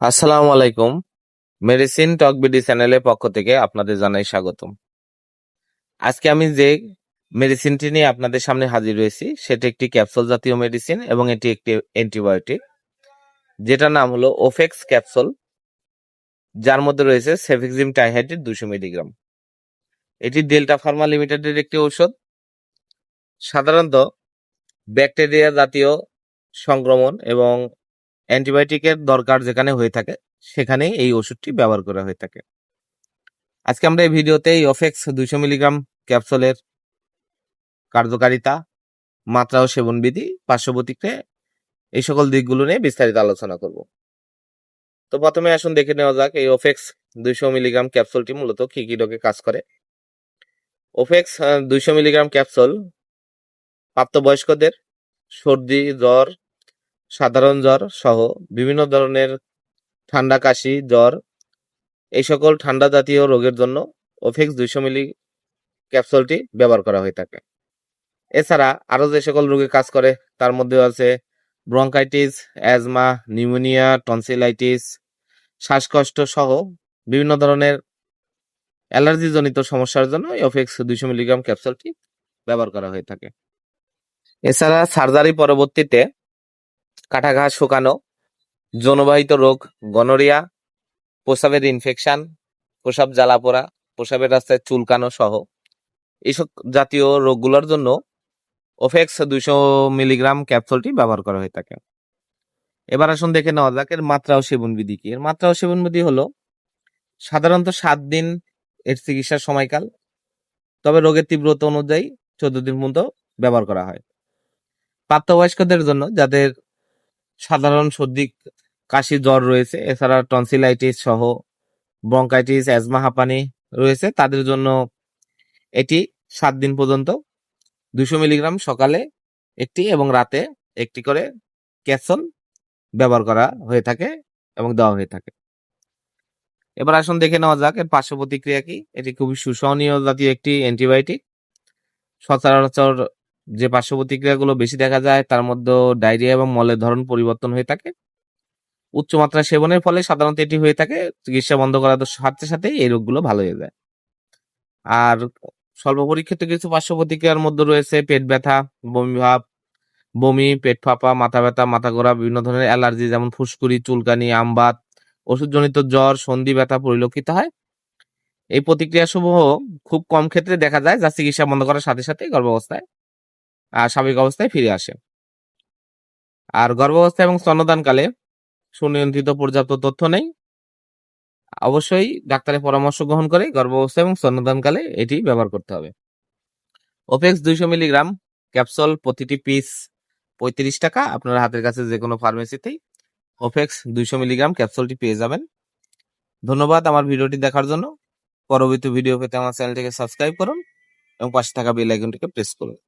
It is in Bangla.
আসসালামু আলাইকুম। মেডিসিন টক বিডি চ্যানেলের পক্ষ থেকে আপনাদের জানাই স্বাগতম। আজকে আমি যে মেডিসিনটি নিয়ে আপনাদের সামনে হাজির হয়েছি, সেটি একটি ক্যাপসুল জাতীয় মেডিসিন এবং এটি একটি অ্যান্টিবায়োটিক যেটার নাম হলো ওফেক্স ক্যাপসুল যার মধ্যে রয়েছে সেফিক্সিম টাইহাইড্রেট দুশো মিলিগ্রাম। এটি ডেল্টা ফার্মা লিমিটেডের একটি ঔষধ। সাধারণত ব্যাকটেরিয়া জাতীয় সংক্রমণ এবং অ্যান্টিবায়োটিকের দরকার যেখানে হয়ে থাকে সেখানে এই ওষুধটি ব্যবহার করা হয়ে থাকে। আজকে আমরা এই ভিডিওতে এই অফেক্স দুইশো মিলিগ্রাম ক্যাপসুলের কার্যকারিতা, মাত্রা ও সেবনবিধি পার্শ্ব প্রতিক্রিয়া এই সকল দিকগুলো নিয়ে বিস্তারিত আলোচনা করব। তো প্রথমে আসুন দেখে নেওয়া যাক এই ওফেক্স দুইশো মিলিগ্রাম ক্যাপসুলটি মূলত কি কি রোগে কাজ করে। ওফেক্স দুইশো মিলিগ্রাম ক্যাপসুল প্রাপ্তবয়স্কদের সর্দি, জ্বর সাধারণ জ্বর সহ বিভিন্ন ধরনের ঠান্ডা, কাশি, জ্বর, এই সকল ঠান্ডা জাতীয় রোগের জন্য ওফেক্স দুইশো মিলি ক্যাপসুলটি ব্যবহার করা হয়ে থাকে। এছাড়া আরও যে সকল রোগে কাজ করে, তার মধ্যে আছে ব্রঙ্কাইটিস, অ্যাজমা, নিউমোনিয়া, টনসিলাইটিস, শ্বাসকষ্ট সহ বিভিন্ন ধরনের অ্যালার্জিজনিত সমস্যার জন্য ওফেক্স দুইশো মিলিগ্রাম ক্যাপসুলটি ব্যবহার করা হয়ে থাকে। এছাড়া সার্জারি পরবর্তীতে কাটা ঘা শুকানো, যৌনবাহিত রোগ, গনোরিয়া, প্রসাবের ইনফেকশন প্রসাব জ্বালা পোড়া প্রসাবের রাস্তায় চুলকানো সহ। এইসব জাতীয় রোগগুলোর জন্য ওফেক্স দুইশো মিলিগ্রাম ক্যাপসুলটি ব্যবহার করা হয়ে থাকে। এবার আসুন দেখে নেওয়া যাক এর মাত্রা ও সেবনবিধি কি। এর মাত্রা ও সেবনবিধি হলো, সাধারণত সাত দিন এর চিকিৎসার সময়কাল, তবে রোগের তীব্রতা অনুযায়ী চোদ্দ দিন পর্যন্ত ব্যবহার করা হয়। প্রাপ্তবয়স্কদের জন্য যাদের সাধারণ সর্দি কাশি জ্বর রয়েছে। এছাড়া টনসিলাইটিস সহ ব্রঙ্কাইটিস অ্যাজমা হাঁপানি রয়েছে। তাদের জন্য এটি সাত দিন পর্যন্ত দুশো মিলিগ্রাম সকালে একটি এবং রাতে একটি করে ক্যাপসুল ব্যবহার করা হয়ে থাকে এবং দেওয়া হয়ে থাকে। এবার আসুন দেখে নেওয়া যাক, এর পার্শ্ব প্রতিক্রিয়া কি? এটি খুবই সুসহনীয় জাতীয় একটি অ্যান্টিবায়োটিক। সচরাচর যে পার্শ্ব প্রতিক্রিয়াগুলো বেশি দেখা যায়, তার মধ্যে ডায়রিয়া এবং মলের ধরন পরিবর্তন হয়ে থাকে। উচ্চমাত্রা সেবনের ফলে সাধারণত এটি হয়ে থাকে, চিকিৎসা বন্ধ করার সাথে সাথে এই রোগগুলো ভালো হয়ে যায়। আর স্বল্প পরীক্ষিত কিছু পার্শ্ব প্রতিক্রিয়ার মধ্যে রয়েছে পেট ব্যথা, বমি ভাব, বমি, পেট ফাঁপা, মাথা ব্যথা, মাথা ঘোরা, বিভিন্ন ধরনের অ্যালার্জি যেমন ফুসকুড়ি, চুলকানি আমবাত ওষুধজনিত জ্বর, সন্ধি ব্যথা পরিলক্ষিত হয়। এই প্রতিক্রিয়া সমূহ খুব কম ক্ষেত্রে দেখা যায় যা চিকিৎসা বন্ধ করার সাথে সাথে গর্ভাবস্থায় স্বাভাবিক অবস্থায় ফিরে আসে। আর গর্ভাবস্থা এবং স্তন্যদানকালে সুনিয়ন্ত্রিত পর্যাপ্ত তথ্য নেই। অবশ্যই ডাক্তারের পরামর্শ গ্রহণ করে গর্ভাবস্থা এবং স্তন্যদানকালে এটি ব্যবহার করতে হবে। ওপেক্স দুইশো মিলিগ্রাম ক্যাপসুল প্রতিটি পিস পঁয়ত্রিশ টাকা। আপনার হাতের কাছে যে কোনো ফার্মেসিতেই ওপেক্স দুইশো মিলিগ্রাম ক্যাপসুলটি পেয়ে যাবেন। ধন্যবাদ আমার ভিডিওটি দেখার জন্য। পরবর্তী ভিডিও পেতে আমার চ্যানেলটিকে সাবস্ক্রাইব করুন এবং পাশে থাকা বেল আইকনটিকে প্রেস করুন।